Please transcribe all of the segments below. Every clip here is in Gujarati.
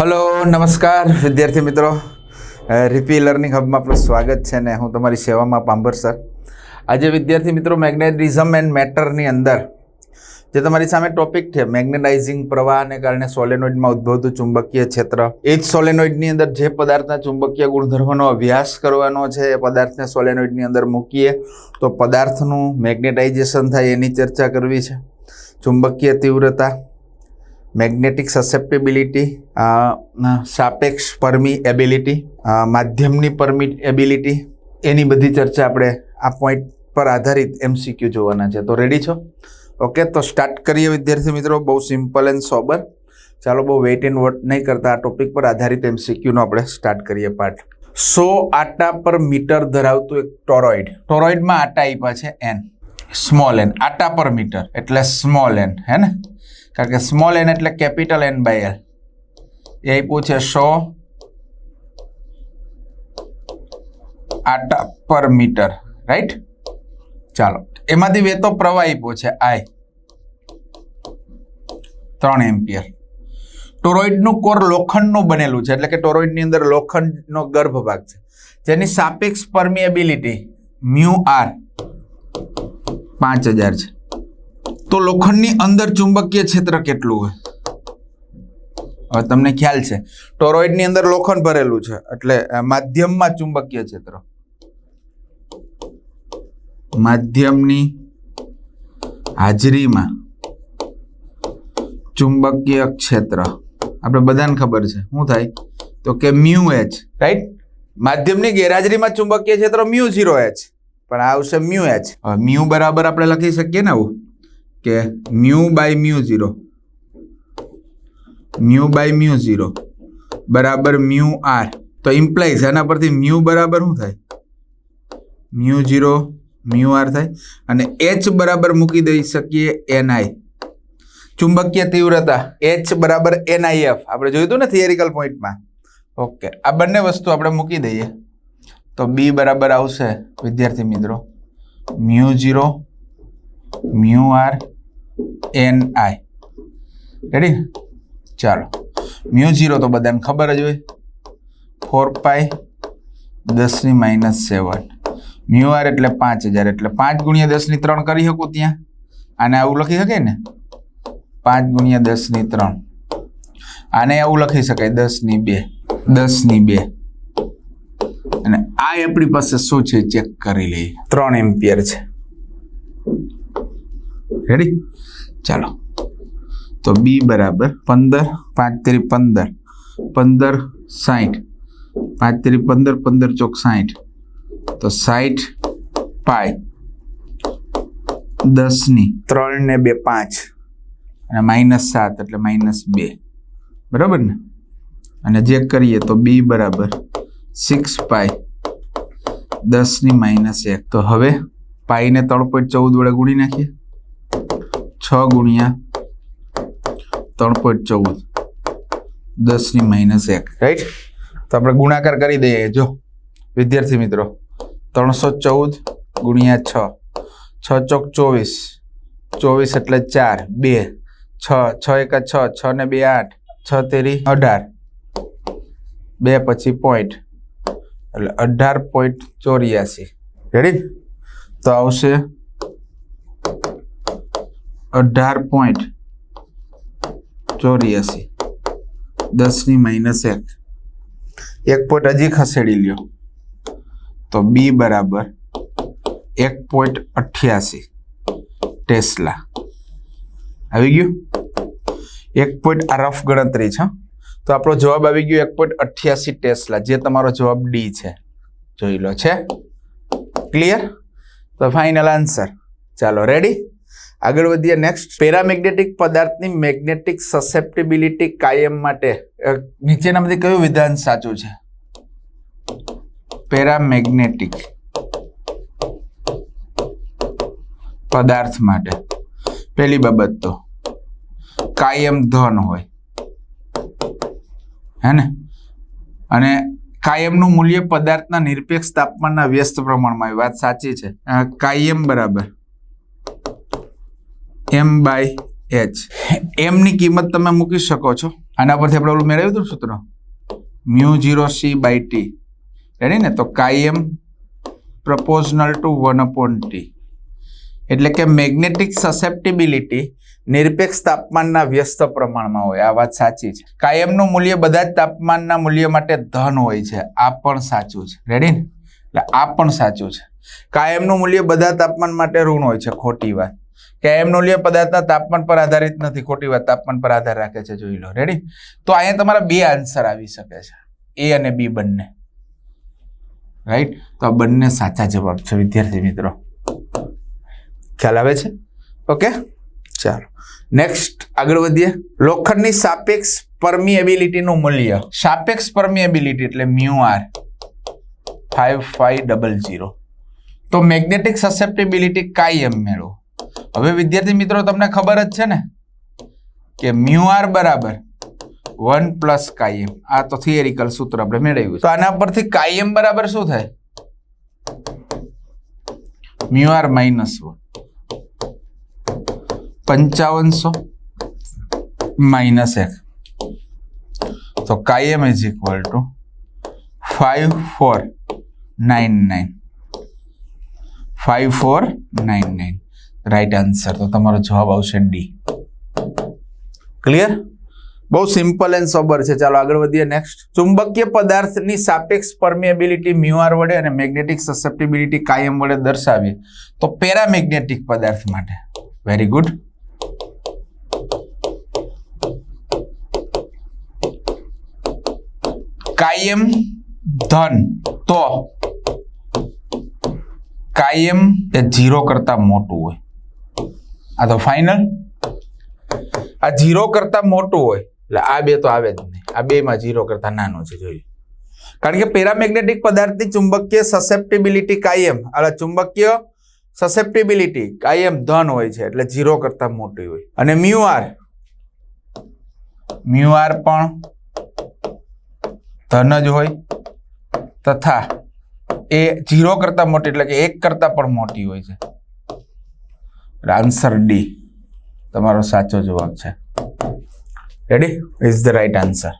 હલો, નમસ્કાર, વિદ્યાર્થી મિત્રો. રિપી લર્નિંગ હબમાં આપણું સ્વાગત છે ને હું તમારી સેવામાં પાંભર સર. આજે વિદ્યાર્થી મિત્રો મેગ્નેટિઝમ એન્ડ મેટરની અંદર જે તમારી સામે ટોપિક છે, મેગ્નેટાઇઝિંગ પ્રવાહને કારણે સોલેનોઇડમાં ઉદ્ભવતું ચુંબકીય ક્ષેત્ર. એ જ સોલેનોઇડની અંદર જે પદાર્થના ચુંબકીય ગુણધર્મોનો અભ્યાસ કરવાનો છે, એ પદાર્થને સોલેનોઇડની અંદર મૂકીએ તો પદાર્થનું મેગ્નેટાઇઝેશન થાય એની ચર્ચા કરવી છે. ચુંબકીય તીવ્રતા મેગ્નેટિક સસેપ્ટેબિલિટી સાપેક્ષ પરમી એબિલિટી માધ્યમની પરમી એબિલિટી એની બધી ચર્ચા આપણે આ પોઈન્ટ પર આધારિત એમસીક્યુ જોવાના છે. તો રેડી છો? ઓકે તો સ્ટાર્ટ કરીએ વિદ્યાર્થી મિત્રો. બહુ સિમ્પલ એન્ડ સોબર ચાલો, બહુ વેઇટ એન્ડ વોટ નહીં કરતા. આ ટોપિક પર આધારિત એમસીક્યુનો આપણે સ્ટાર્ટ કરીએ પાઠ. સો આટા પર મીટર ધરાવતું એક ટોરોઇડ ટોરોઇડમાં આટા આપ્યા છે એન સ્મોલ એન આટા પર મીટર. એટલે સ્મોલ એન હે ને? કારણ કે સ્મોલ એન એટલે capital N by L A આપ્યું છે સો આટા પર મીટર રાઈટ ચાલો, એમાંથી વેતો પ્રવાહ આપ્યો છે આઈ ત્રણ એમ્પિયર. ટોરોઇડનું કોર લોખંડનું બનેલું છે, એટલે કે ટોરોઇડની અંદર લોખંડનો ગર્ભ ભાગ છે. જેની સાપેક્ષ પરમિએબિલિટી મ્યુ આર પાંચ હજાર છે. તો લોખંડની અંદર ચુંબકીય ક્ષેત્ર કેટલું હોય? હવે તમને ખ્યાલ છે. ટોરોઇડની અંદર લોખંડ ભરેલું છે, એટલે માધ્યમમાં ચુંબકીય ક્ષેત્ર. માધ્યમની હાજરીમાં ચુંબકીય ક્ષેત્ર. આપણે બધાને ખબર છે. શું થાય? તો કે મ્યુ એચ, રાઈટ? માધ્યમની ગેરહાજરીમાં ચુંબકીય ક્ષેત્ર મ્યુ ઝીરો એચ. પણ આવશે મ્યુ એચ. મ્યુ બરાબર આપણે લખી શકીએ ને આવું? કે mu by mu zero. Mu by mu zero બરાબર મ્યુ આર. તો ઇમ્પ્લાઇઝ એના પરથી મ્યુ બરાબર શું થાય? મ્યુ ઝીરો, મ્યુ આર થાય. અને એચ બરાબર મૂકી દઈ શકીએ એનઆઈ. ચુંબકીય તીવ્રતા, એચ બરાબર એનઆઈએફ. આપણે જોયું હતું ને થિયરિકલ પોઈન્ટમાં ઓકે, આ બંને વસ્તુ આપણે મૂકી દઈએ. તો બી બરાબર આવશે, વિદ્યાર્થી મિત્રો, mu zero, mu R N I ready ચાલો. મ્યુ ઝીરો તો બધાને ખબર જ હોય. ફોર પાય દસની માઇનસ સેવન મ્યુ આર એટલે પાંચ હજાર. એટલે પાંચ ગુણ્યા દસની ત્રણ કરી શકું ત્યાં? આને આવું લખી શકાય ને? પાંચ ગુણ્યા દસની ત્રણ. આને આવું લખી શકાય. દસની બે. દસની બે. અને આ આપણી પાસે શું છે? ચેક કરી લઈએ. ત્રણ એમ્પિયર છે. રેડી ચાલો. તો બી બરાબર પંદર પાંચ તેરી પંદર પંદર સાઠ પાંચ તેરી પંદર પંદર ચોક સાઠ તો સાઠ પાય દસની. ત્રણ ને બે પાંચ. અને માઇનસ સાત એટલે માઇનસ બે. બરાબર ને? અને જે કરીએ તો બી બરાબર સિક્સ પાય દસની માઇનસ એક. તો હવે પાઈને ત્રણ પોઈન્ટ ચૌદ વડે ગુણી નાખીએ. છ ગુણ્યા ત્રણ પોઈન્ટ ચૌદ. દસની માઇનસ એક. રાઈટ તો આપણે ગુણાકાર કરી દઈએ, જો. વિદ્યાર્થી મિત્રો, ત્રણસો ચૌદ ગુણ્યા છ. છ ચોક ચોવીસ. ચોવીસ એટલે ચાર. બે. છ છ એકા છ છ ને બે આઠ. છ તેરી અઢાર. બે પછી પોઈન્ટ એટલે અઢાર પોઈન્ટ ચોર્યાસી. રેડી તો આવશે અઢાર પોઈન્ટ ચોર્યાસી. દસની માઇનસ એક. એક પોઈન્ટ હજી ખસેડી લ્યો. તો બી બરાબર એક પોઈન્ટ અઠ્યાસી. ટેસ્લા આવી ગયું? એક પોઈન્ટ આ રફ ગણતરી છે તો આપણો જવાબ આવી ગયો એક પોઈન્ટ અઠ્યાસી ટેસ્લા જે તમારો જવાબ ડી છે. જોઈ લો છે. ક્લિયર તો ફાઇનલ આન્સર ચાલો રેડી આગળ વધીએ નેક્સ્ટ પેરામેગ્નેટિક પદાર્થની મેગ્નેટિક સસેપ્ટિબિલિટી કાયમ માટે નીચેનામાંથી કયું વિધાન સાચું છે? પેરામેગ્નેટિક પદાર્થ માટે. પહેલી બાબત તો, કાયમ ધન હોય. હે ને? અને કાયમનું મૂલ્ય પદાર્થના નિરપેક્ષ તાપમાનના વ્યસ્ત પ્રમાણમાં વાત સાચી છે. કાયમ બરાબર. એમ બાય એચ એમની કિંમત તમે મૂકી શકો છો. આના પરથી આપણે ઓલું મેળવ્યું હતું સૂત્ર. Mu zero C by T. Ready ને? તો chi m proportional to one upon T એટલે કે મેગ્નેટિક સસેપ્ટિબિલિટી નિરપેક્ષ તાપમાનના વ્યસ્ત પ્રમાણમાં હોય. આ વાત સાચી છે. કાયમનું મૂલ્ય બધા જ તાપમાનના મૂલ્ય માટે ધન હોય છે. આ પણ સાચું છે. રેડી ને? એટલે આ પણ સાચું છે. કાયમનું મૂલ્ય બધા તાપમાન માટે ઋણ હોય છે. ખોટી વાત. કાયમનું મૂલ્ય પદાર્થના તાપમાન પર આધારિત નથી. ખોટી વાત, તાપમાન પર આધાર રાખે છે. જોઈ લો રેડી તો અહીંયા તમારા બે આન્સર આવી શકે છે. એ અને બી બંને. રાઈટ તો આ બંને સાચા જવાબ છે, વિદ્યાર્થી મિત્રો. ખ્યાલ આવે છે? ઓકે ચાલો. નેક્સ્ટ આગળ વધીએ. લોખંડની સાપેક્ષ પરમિએબિલિટીનું મૂલ્ય. સાપેક્ષ પરમિએબિલિટી એટલે mu R five five double zero તો મેગ્નેટિક સસેપ્ટિબિલિટી કાયમ મેળવો. હવે વિદ્યાર્થી મિત્રો, તમને ખબર જ છે ને કે મ્યુ આર બરાબર વન પ્લસ કાયમ. આ તો થિયરિકલ સૂત્ર આપણે મેળવ્યું તો આના પરથી કાયમ બરાબર શું થાય? Mu R minus one. પંચાવનસો minus એક. તો chi m is equal to five four nine nine five four nine nine right answer તો તમારો જવાબ આવશે ડી ક્લિયર બહુ સિમ્પલ એન્ડ સોબર છે. ચાલો આગળ વધીએ નેક્સ્ટ ચુંબકીય પદાર્થની સાપેક્ષ પરમિએબિલિટી મ્યુઆર વડે અને મેગ્નેટિક સસેપ્ટિબિલિટી કાયમ વડે દર્શાવીએ. તો પેરામેગ્નેટિક પદાર્થ માટે. વેરી ગુડ કાયમ ધન. તો કાયમ એ ઝીરો કરતા મોટું હોય. આ તો ફાઇનલ આ ઝીરો કરતા મોટું હોય. એટલે આ બે તો આવે જ નહીં. આ બેમાં ઝીરો કરતા નાનો છે, જોઈએ. કારણ કે પેરામેગ્નેટિક પદાર્થની ચુંબકીય સસેપ્ટિબિલિટી કાયમ. એટલે ચુંબકીય સસેપ્ટિબિલિટી કાયમ ધન હોય છે, એટલે ઝીરો કરતા મોટી હોય. અને મ્યુઆર મ્યુઆર પણ ધન જ હોય. તથા એ ઝીરો કરતા મોટી, એટલે કે એક કરતા પણ મોટી હોય છે. આન્સર ડી તમારો સાચો જવાબ છે. Ready is the right answer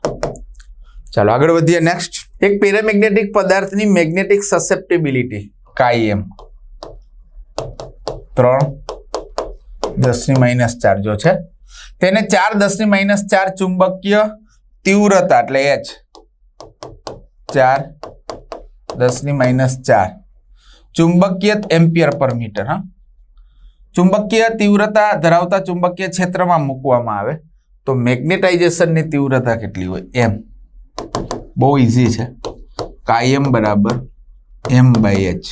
ચાલો આગળ વધીએ નેક્સ્ટ એક પેરામેગ્નેટિક પદાર્થની મેગ્નેટિક સસેપ્ટિબિલિટી કાયમ. ત્રણ. દસની માઇનસ ચાર જો છે. તેને ચાર દસની માઇનસ ચાર ચુંબકીય તીવ્રતા એટલે એચ ચાર. દસની માઇનસ ચાર. ચુંબકીય એમ્પિયર પર મીટર, હા. ચુંબકીય તીવ્રતા ધરાવતા ચુંબકીય ક્ષેત્રમાં મૂકવામાં આવે, તો મેગ્નેટાઇઝેશનની તીવ્રતા કેટલી હોય? એમ બહુ ઇઝી છે. કાયમ બરાબર એમ બાય એચ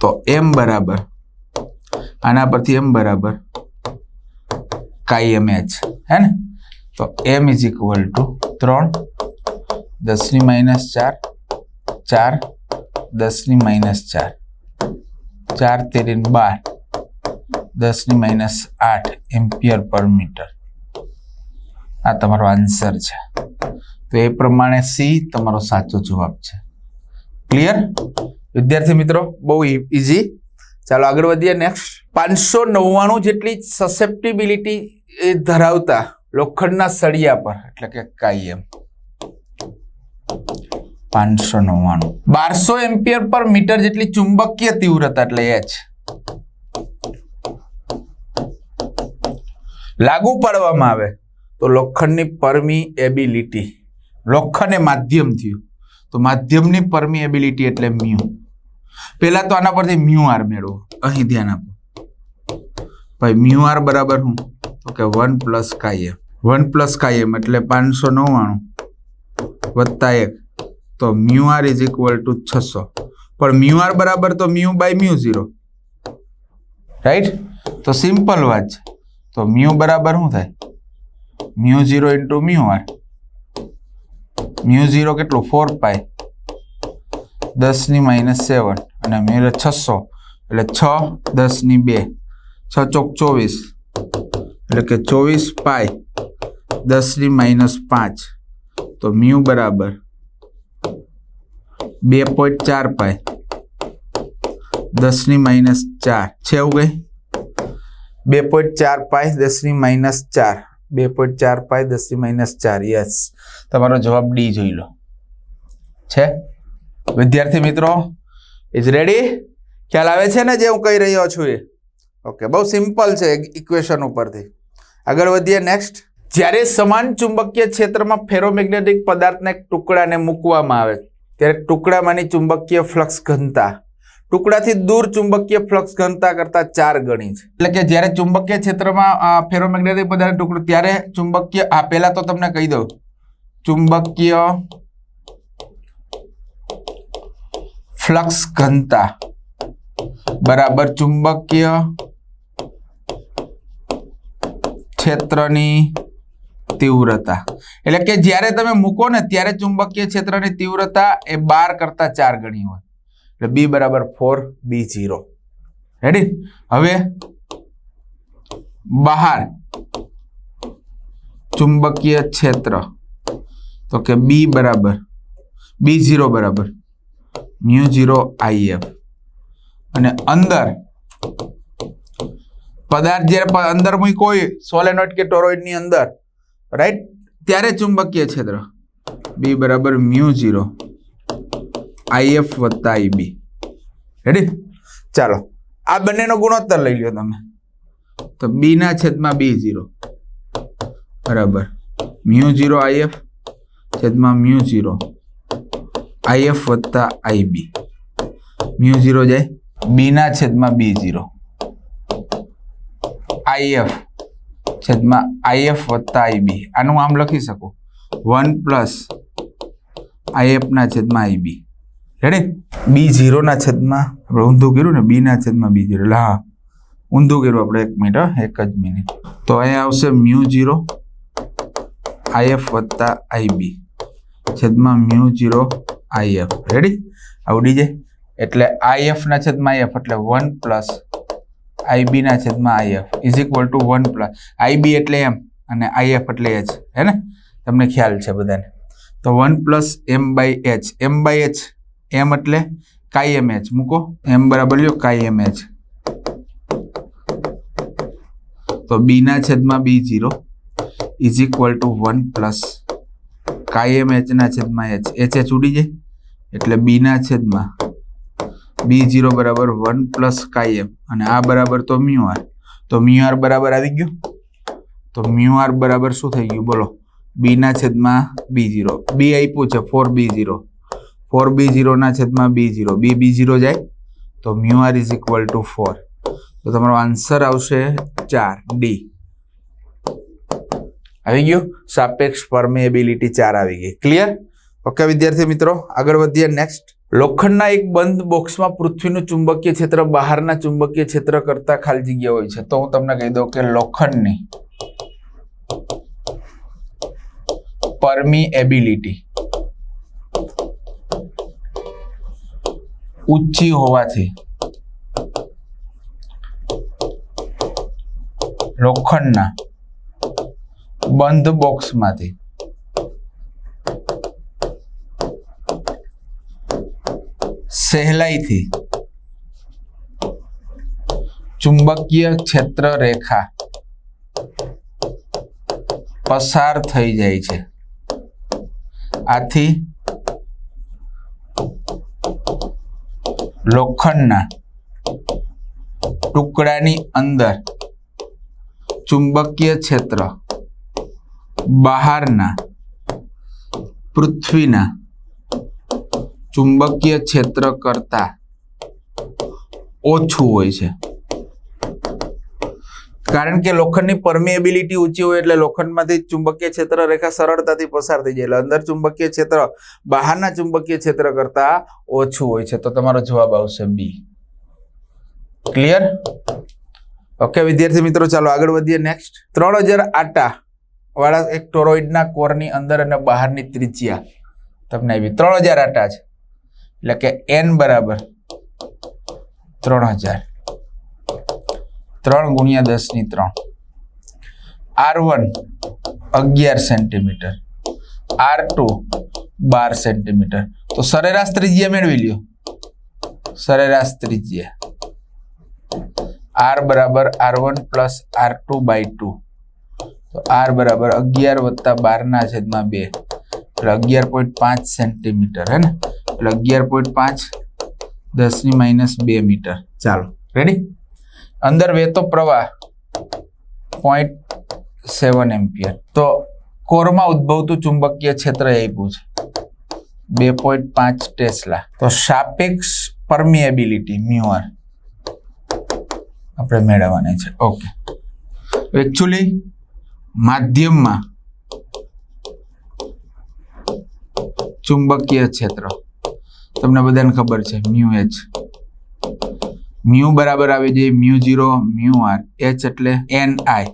તો એમ બરાબર, આના પરથી એમ બરાબર કાયમ એચ હે ને? તો એમ ઇઝ ઇક્વલ ટુ ત્રણ, દસની માઇનસ ચાર ચાર, દસની માઇનસ ચાર. ચાર તેરીન બાર. દસની માઇનસ આઠ એમ્પિયર પર મીટર. આ તમારો આન્સર છે. તો એ પ્રમાણે સી તમારો સાચો જવાબ છે. ક્લિયર વિદ્યાર્થી મિત્રો, બહુ ઇઝી ચાલો આગળ વધીએ. નેક્સ્ટ પાંચસો નવ્વાણું જેટલી સસેપ્ટિબિલિટી ધરાવતા લોખંડના સળિયા પર, એટલે કે કાયમ. પાંચસો નવ્વાણું. બારસો એમ્પિયર પર મીટર જેટલી ચુંબકીય તીવ્રતા, એટલે એચ લાગુ પાડવામાં આવે તો લોખંડની પરમી એબિલિટી. લોખંડ એ માધ્યમ થયું. તો માધ્યમની પરમી એબિલિટી એટલે મ્યુ. પહેલાં તો આના પરથી મ્યુ આર મેળવો. અહીં ધ્યાન આપો. ભાઈ, મ્યુ આર બરાબર શું? તો કે one plus chi m one plus chi m એટલે પાંચસો નવ્વાણું વત્તા એક. તો mu R is equal to છસો. પણ મ્યુ આર બરાબર તો mu by mu zero. Right? તો સિમ્પલ વાત છે. તો મ્યુ બરાબર શું થાય? Mu zero into mu R. Mu zero કેટલું? ફોર પાય દસની માઇનસ સેવન અને મ્યુ છસો. એટલે છ, દસની બે. છ ચોક ચોવીસ. એટલે કે ચોવીસ પાય દસની માઇનસ પાંચ. તો મ્યુ બરાબર બે પોઈન્ટ ચાર પાય દસની માઇનસ ચાર. છે એવું કઈ? બે પોઈન્ટ ચાર પાય દસની માઇનસ ચાર. બે પોઈન્ટ ચાર પાય દસની માઇનસ ચાર. યસ. તમારો જવાબ ડી જોઈ લો. છે? વિદ્યાર્થી મિત્રો ઇઝ રેડી ખ્યાલ આવે છે ને જે હું કહી રહ્યો છું એ? ઓકે બહુ સિમ્પલ છે ઇક્વેશન ઉપરથી. આગળ વધીએ નેક્સ્ટ જ્યારે સમાન ચુંબકીય ક્ષેત્રમાં ફેરોમેગ્નેટિક પદાર્થના ટુકડાને મૂકવામાં આવે, ત્યારે ટુકડામાંની ચુંબકીય ફ્લક્સ ઘનતા ટુકડાથી દૂર ચુંબકીય ફ્લક્સ ઘનતા કરતા ચાર ગણી છે. એટલે કે જ્યારે ચુંબકીય ક્ષેત્રમાં ફેરોમેગ્નેટિક પદાર્થ ટુકડો, ત્યારે ચુંબકીય આ પહેલા તો તમને કહી દઉં. ચુંબકીય ફ્લક્સ ઘનતા. બરાબર, ચુંબકીય ક્ષેત્રની તીવ્રતા. એટલે કે જ્યારે તમે મૂકો ને, ત્યારે ચુંબકીય ક્ષેત્રની તીવ્રતા એ બાર કરતા ચાર ગણી હોય. એટલે બી બરાબર ફોર બી ઝીરો રેડી હવે બહાર ચુંબકીય ક્ષેત્ર. તો કે બી બરાબર બી ઝીરો બરાબર, મ્યુ ઝીરો આઈએફ અને અંદર પદાર્થ જ્યારે અંદર મૂક્યો હોય સોલેનોઇડ કે ટોરોઇડની અંદર રાઈટ ત્યારે ચુંબકીય ક્ષેત્ર. બી બરાબર મ્યુ ઝીરો આઈએફ વત્તા આઈબી. રેડી ચાલો. આ બંનેનો ગુણોત્તર લઈ લ્યો તમે. તો બીના છેદમાં બી ઝીરો. બરાબર. મ્યુ ઝીરો આઈએફ છેદમાં મ્યુ ઝીરો. આઈએફ વત્તા આઈબી. મ્યુ ઝીરો જાય. બીના છેદમાં બી ઝીરો. આઈએફ છેદમાં આઈએફ વત્તા આઈબી. આનું આમ લખી શકો. વન પ્લસ આઈએફના છેદમાં આઈબી. રેડી બી ઝીરોના છેદમાં, આપણે ઊંધું કર્યું ને બીના છેદમાં બી ઝીરો એટલે હા, ઊંધું કર્યું આપણે એક મિનિટ એક જ મિનિટ તો અહીંયા આવશે મ્યુ ઝીરો આઈએફ વત્તા આઈબી છેદમાં મ્યુ ઝીરો આઈએફ રેડી આવડી જાય એટલે આઈએફના છેદમાં આઈએફ એટલે વન પ્લસ આઈબીના છેદમાં I F is equal to one plus I B એટલે એમ અને આઈએફ એટલે એચ હે ને? તમને ખ્યાલ છે બધાને. તો one plus M by H M by H M એટલે કાઈ એમ એચ મૂકો. એમ બરાબર લ્યો, કાઈ એમ એચ તો બીના છેદમાં B zero is equal to one plus chi M H છેદમાં એચ એચ એચ ઉડી જાય. એટલે બીના છેદમાં બી જીરો બરાબર વન પ્લસ કાઈ એમ. અને આ બરાબર તો મ્યુ આર. તો મ્યુ આર બરાબર આવી ગયું. તો મ્યુ આર બરાબર શું થઈ ગયું? બોલો. બીના છેદમાં બી જીરો બી આપ્યું છે four B zero four B ઝીરોના છેદમાં B zero. B B zero જાય તો mu R is equal to four. તો તમારો આન્સર આવશે ચાર, ડી. આવી ગયું? સાપેક્ષ પરમેબિલિટી ચાર આવી ગઈ. ક્લિયર ઓકે વિદ્યાર્થી મિત્રો, આગળ વધીએ નેક્સ્ટ લોખંડના એક બંધ બોક્સમાં પૃથ્વીનું ચુંબકીય ક્ષેત્ર બહારના ચુંબકીય ક્ષેત્ર કરતા ખાલી જગ્યા હોય છે. તો હું તમને કહી દઉં કે લોખંડની પરમીએબિલિટી. ઊંચી હોવાથી. લોખંડના બંધ બોક્સમાંથી. સહેલાઈથી. ચુંબકીય ક્ષેત્ર રેખા પસાર થઈ જાય છે. આથી લોખંડના ટુકડાની અંદર ચુંબકીય ક્ષેત્ર બહારના પૃથ્વીના ચુંબકીય ક્ષેત્ર કરતાં ઓછું હોય છે. કારણ કે લોખંડની પરમિએબિલિટી ઊંચી હોય એટલે લોખંડમાંથી ચુંબકીય ક્ષેત્ર રેખા સરળતાથી પસાર થઈ જાય. એટલે અંદર ચુંબકીય ક્ષેત્ર, બહારના ચુંબકીય ક્ષેત્ર કરતા ઓછું હોય છે. તો તમારો જવાબ આવશે બી ક્લિયર ઓકે વિદ્યાર્થી મિત્રો, ચાલો આગળ વધીએ. નેક્સ્ટ ત્રણ હજાર આટા વાળા એક ટોરોઇડના કોરની અંદર અને બહારની ત્રિજ્યા. તમને આવી ત્રણ હજાર આટા છે. એટલે કે એન બરાબર. ત્રણ હજાર ત્રણ ગુણ્યા દસની ત્રણ. આર વન અગિયાર સેન્ટીમીટર. આર ટુ બાર સેન્ટીમીટર. તો સરેરાશ ત્રિજ્યા મેળવી લ્યો. સરેરાશ ત્રિજ્યા. આર બરાબર R one plus R two by two. તો આર બરાબર અગિયાર વત્તા બારના છેદમાં બે. એટલે અગિયાર પોઈન્ટ પાંચ સેન્ટીમીટર, હે ને? એટલે અગિયાર પોઈન્ટ પાંચ દસની માઇનસ બે મીટર. ચાલો, રેડી? અંદર વહેતો પ્રવાહ પોઈન્ટ સેવન એમ્પિયર. તો કોરમાં ઉદ્ભવતું ચુંબકીય ક્ષેત્ર આપ્યું છે. બે પોઈન્ટ પાંચ ટેસ્લા. તો સાપેક્ષ પરમિએબિલિટી મ્યુઆર આપણે મેળવવાની છે. ઓકે. એકચ્યુઅલી માધ્યમમાં ચુંબકીય ક્ષેત્ર. તમને બધાને ખબર છે, મ્યુ એચ. મ્યુ બરાબર આવી છે, mu zero mu R, H એટલે એન આઈ.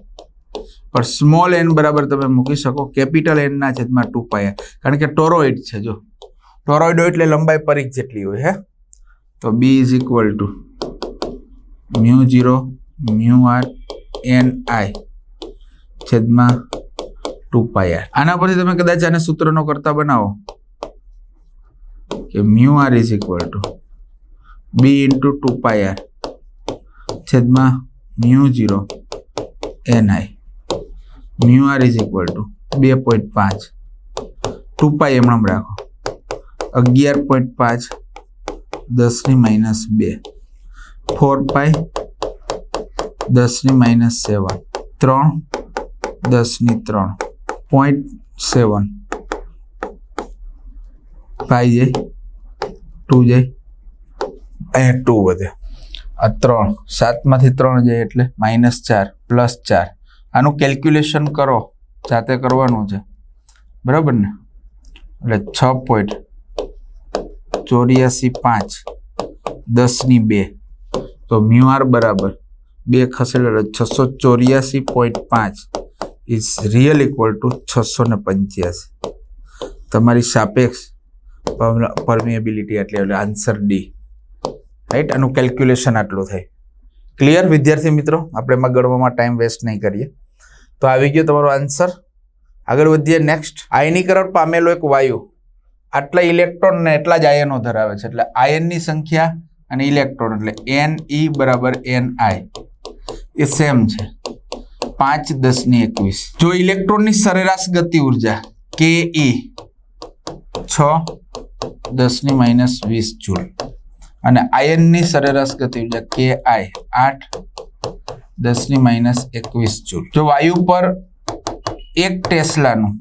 પણ સ્મોલ એન બરાબર તમે મૂકી શકો, કેપિટલ એનના છેદમાં ટુ પાય કારણ કે ટોરોઇડ છે, જો. ટોરોઇડ એટલે લંબાઈ પરીખ જેટલી હોય, હે. તો B is equal to mu zero mu R, N I છેદમાં ટુ પાય આના પરથી તમે કદાચ આને સૂત્રનો કરતા બનાવો કે mu R is equal to B into two pi R છેદમાં mu zero N I mu R is equal to બે પોઈન્ટ પાંચ. ટુ પાય એમણામ રાખો. અગિયાર પોઈન્ટ પાંચ દસની માઇનસ બે. ફોર પાય દસની માઇનસ સેવન ત્રણ દસની ત્રણ. પોઈન્ટ સેવન પાઈ જાય ટુ જાય અહીંયા ટુ વધે. આ ત્રણ. સાતમાંથી ત્રણ જાય એટલે માઇનસ ચાર પ્લસ ચાર. આનું કેલ્ક્યુલેશન કરો. જાતે કરવાનું છે. બરાબર ને? એટલે છ પોઈન્ટ ચોર્યાસી પાંચ, દસની બે. તો મ્યુઆર બરાબર બે ખસેડો છસો ચોર્યાસી પોઈન્ટ પાંચ ઇઝ રિયલ ઇક્વલ ટુ છસો ને પંચ્યાસી. તમારી સાપેક્ષ પરમિએબિલિટી એટલે એટલે આન્સર ડી રાઈટ આનું કેલ્ક્યુલેશન આટલું થાય. ક્લિયર વિદ્યાર્થી મિત્રો? આપણે એમાં ગણવામાં ટાઈમ વેસ્ટ નહીં કરીએ. તો આવી ગયો તમારો આન્સર આગળ વધીએ નેક્સ્ટ આયનીકરણ પામેલો એક વાયુ. આટલા ઇલેક્ટ્રોન ને એટલા જ આયનો ધરાવે છે. એટલે આયનની સંખ્યા અને ઇલેક્ટ્રોન એટલે એન ઈ બરાબર એન આઈ એ સેમ છે. પાંચ દસની એકવીસ. જો ઇલેક્ટ્રોનની સરેરાશ ગતિ ઊર્જા કે ઈ છ દસની માઇનસ વીસ જૂલ. અને આયનની સરેરાશ ગતિ ઊર્જા કે આઈ આઠ દસની માઇનસ એકવીસ જૂલ જો વાયુ પર એક ટેસ્લાનું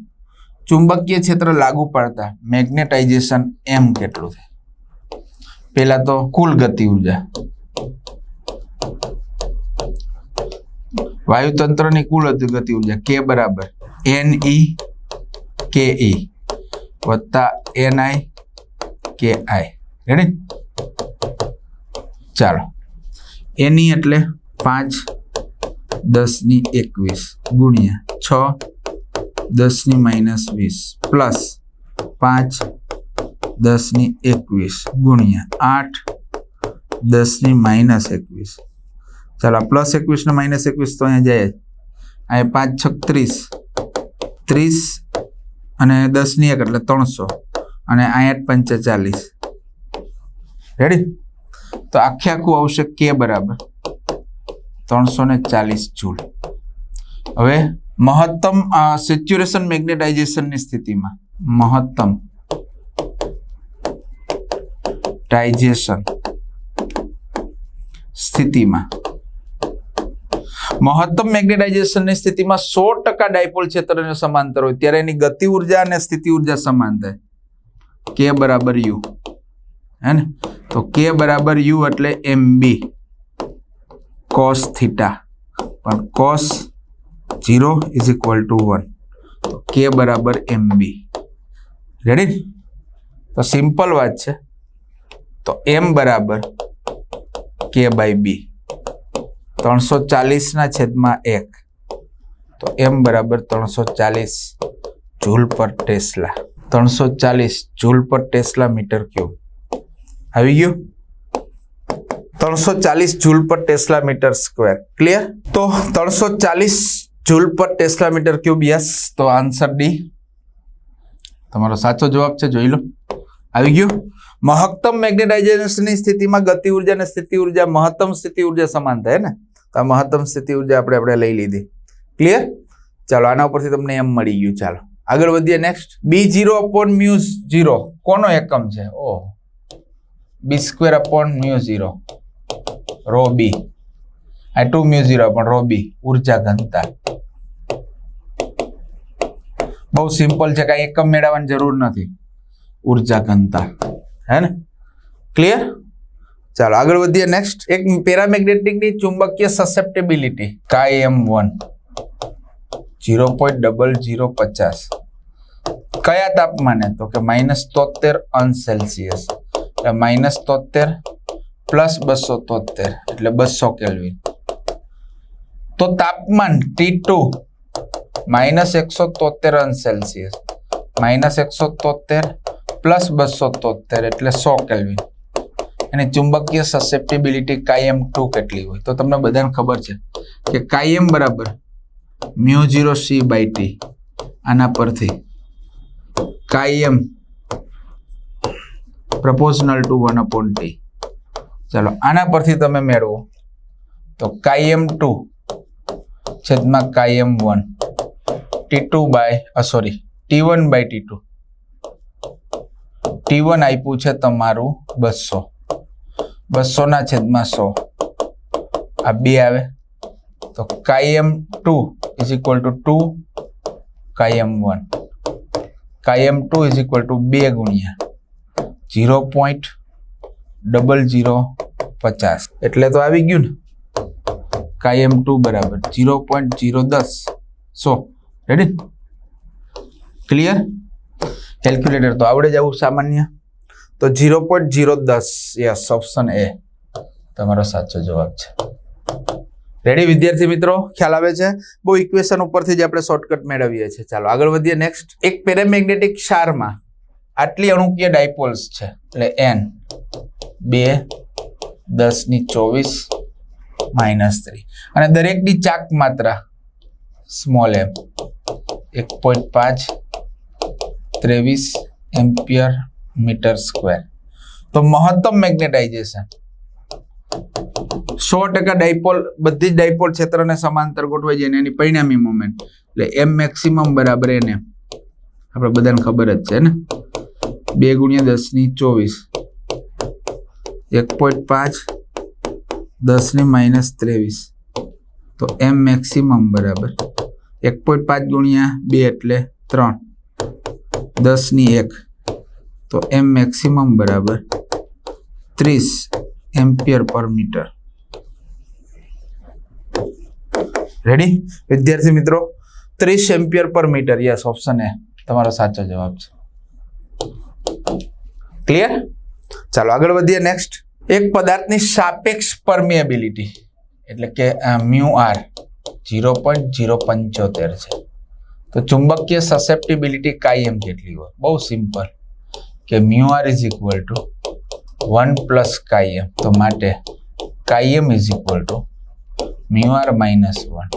ચુંબકીય ક્ષેત્ર લાગુ પડતા મેગ્નેટાઇઝેશન એમ કેટલું થાય? પહેલા તો કુલ ગતિ ઊર્જા. વાયુતંત્રની કુલ ગતિ ઊર્જા કે બરાબર એન ઈ કે ઈ વત્તા એન આઈ કે આઈ રેડી ચાલો. એની એટલે પાંચ, દસની એકવીસ, ગુણ્યા છ, દસની માઇનસ વીસ, પ્લસ પાંચ, દસની એકવીસ, ગુણ્યા આઠ, દસની માઇનસ એકવીસ. ચાલો પ્લસ એકવીસને માઇનસ એકવીસ તો અહીંયા જાય અહીંયા પાંચ છક ત્રીસ. ત્રીસ અને દસની એક એટલે ત્રણસો. અને આઠ પંચે ચાલીસ. રેડી તો આખે આખું આવશે કે બરાબર? ત્રણસો ને ચાલીસ જૂલ. હવે મહત્તમ સેચ્યુરેશન મેગ્નેટાઇઝેશનની સ્થિતિમાં. મહત્તમ. ટાઇઝેશન સ્થિતિમાં. મહત્તમ મેગ્નેટાઇઝેશનની સ્થિતિમાં સો ટકા ડાયપોલ ક્ષેત્રને સમાંતર હોય. ત્યારે એની ગતિ ઊર્જા અને સ્થિતિ ઊર્જા સમાન થાય. કે બરાબર યુ. હે ને? તો કે બરાબર યુ એટલે એમ બી. Cos theta. પણ cos zero is equal to one કે બરાબર એમ બી. રેડી તો સિમ્પલ વાત છે. તો એમ બરાબર કે બાય બી ત્રણસો ચાલીસના છેદમાં એક. તો એમ બરાબર ત્રણસો ચાલીસ જૂલ પર ટેસ્લા. ત્રણસો ચાલીસ જૂલ પર ટેસ્લા મીટર ક્યુબ. આવી ગયું ત્રણસો ચાલીસ જૂલ પર ટેસ્લા મીટર સ્ક્વેર ક્લિયર તો ત્રણસો ચાલીસ જૂલ પર ટેસ્લા મીટર ક્યુબ યસ તો આન્સર ડી તમારો સાચો જવાબ છે, જોઈ લો. આવી ગયું મહત્તમ મેગ્નેટાઇઝેશનની સ્થિતિમાં ગતિ ઊર્જા અને સ્થિતિ ઊર્જા મહત્તમ સ્થિતિ ઊર્જા સમાન થાય, ને? તો આ મહત્તમ સ્થિતિ ઊર્જા આપણે આપણે લઈ લીધી. ક્લિયર ચાલો, આના ઉપરથી તમને એમ મળી ગયું, ચાલો. આગળ વધીએ next B zero upon mu zero કોનો એકમ છે? ઓ. B square upon mu zero rho B આ ટુ મ્યુ ઝીરો પણ રો બી ઊર્જા ઘનતા. બહુ સિમ્પલ છે, કાંઈ એકમ મેળવવાની જરૂર નથી. ઊર્જા ઘનતા. હે ને? ક્લિયર ચાલો, આગળ વધીએ. નેક્સ્ટ એક પેરામેગ્નેટિકની ચુંબકીય susceptibility chi M one zero point double zero પચાસ. કયા તાપમાને? તો કે માઇનસ તોતેર અંશ સેલ્સિયસ એટલે માઇનસ તોતેર પ્લસ બસો તોતેર એટલે બસો કેલ્વિન. તો તાપમાન ટી ટુ માઇનસ એકસો તોતેર અંશ સેલ્સિયસ. માઇનસ એકસો તોતેર પ્લસ બસો તોતેર એટલે સો કેલ્વિન. એની ચુંબકીય સસેપ્ટિબિલિટી કાયમ ટુ કેટલી હોય? તો તમને બધાને ખબર છે કે કાયમ બરાબર mu zero C by T આના પરથી chi m proportional to one upon T. ચાલો, આના પરથી તમે મેળવો. તો કાયમ ટુ છેદમાં chi m one. T two by sorry T one by T two. T one આપ્યું છે તમારું બસો. બસોના છેદમાં સો. આ બે આવે. તો chi m two is equal to two chi m one. Chi m two is equal to બે ગુણ્યા. ઝીરો પોઈન્ટ ડબલ ઝીરો પચાસ. એટલે તો આવી ગયું ને? કાયમ ટુ બરાબર ઝીરો પોઈન્ટ ઝીરો દસ. સો રેડી ક્લિયર કેલ્ક્યુલેટર તો આવડે જ આવું સામાન્ય. તો ઝીરો પોઈન્ટ ઝીરો દસ યસ ઓપ્શન એ તમારો સાચો જવાબ છે. રેડી વિદ્યાર્થી મિત્રો? ખ્યાલ આવે છે? બહુ ઇક્વેશન ઉપરથી જ આપણે શોર્ટકટ મેળવીએ છીએ. ચાલો, આગળ વધીએ નેક્સ્ટ એક પેરામેગ્નેટિક ક્ષારમાં આટલી અણુકીય ડાયપોલ્સ છે. એટલે એન બે દસની ચોવીસ, માઇનસ થ્રી. અને દરેકની ચાક માત્રા સ્મોલ એમ એક પોઈન્ટ પાંચ, ત્રેવીસ એમ્પિયર મીટર સ્ક્વેર. તો મહત્તમ મેગ્નેટાઇઝેશન. સો ટકા ડાયપોલ, બધી જ ડાયપોલ ક્ષેત્રને સમાંતર ગોઠવાઈ જાય એની પરિણામી મોમેન્ટ એટલે એમ મેક્સિમમ બરાબર એને આપણે બધાને ખબર જ છે ને? બે ગુણ્યા દસની ચોવીસ. એક પોઈન્ટ પાંચ, દસની માઇનસ ત્રેવીસ. તો એમ મેક્સિમમ બરાબર. એક પોઈન્ટ પાંચ ગુણ્યા બે એટલે ત્રણ. દસની એક. તો એમ મેક્સિમમ બરાબર ત્રીસ એમ્પિયર પર મીટર. રેડી વિદ્યાર્થી મિત્રો, ત્રીસ એમ્પિયર પર મીટર. યસ ઓપ્શન એ તમારો સાચો જવાબ છે. ક્લિયર ચાલો આગળ વધીએ નેક્સ્ટ એક પદાર્થની સાપેક્ષ પરમિએબિલિટી એટલે કે mu R zero point zero પંચોતેર છે. તો ચુંબકીય સસેપ્ટિબિલિટી કાયમ કેટલી હોય, બહુ સિમ્પલ કે mu R is equal to one plus chi m. તો માટે chi m is equal to mu R minus one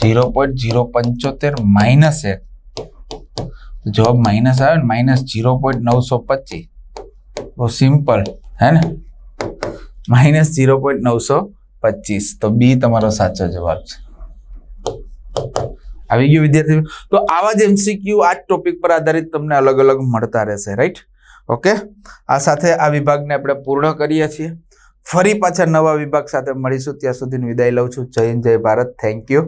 zero point zero પંચોતેર માઇનસ એક. જવાબ માઇનસ આવે ને માઇનસ ઝીરો પોઈન્ટ નવસો પચીસ. બહુ સિમ્પલ હે ને? માઇનસ ઝીરો પોઈન્ટ નવસો પચીસ. તો બી તમારો સાચો જવાબ છે. આવી ગયું વિદ્યાર્થી તો આવા જ એમસીક્યુ આ જ ટોપિક પર આધારિત તમને અલગ અલગ મળતા રહેશે રાઈટ ઓકે આ સાથે આ વિભાગને આપણે પૂર્ણ કરીએ છીએ. ફરી પાછા નવા વિભાગ સાથે મળીશું. ત્યાં સુધી વિદાય લઉં છું. જય જય ભારત. Thank you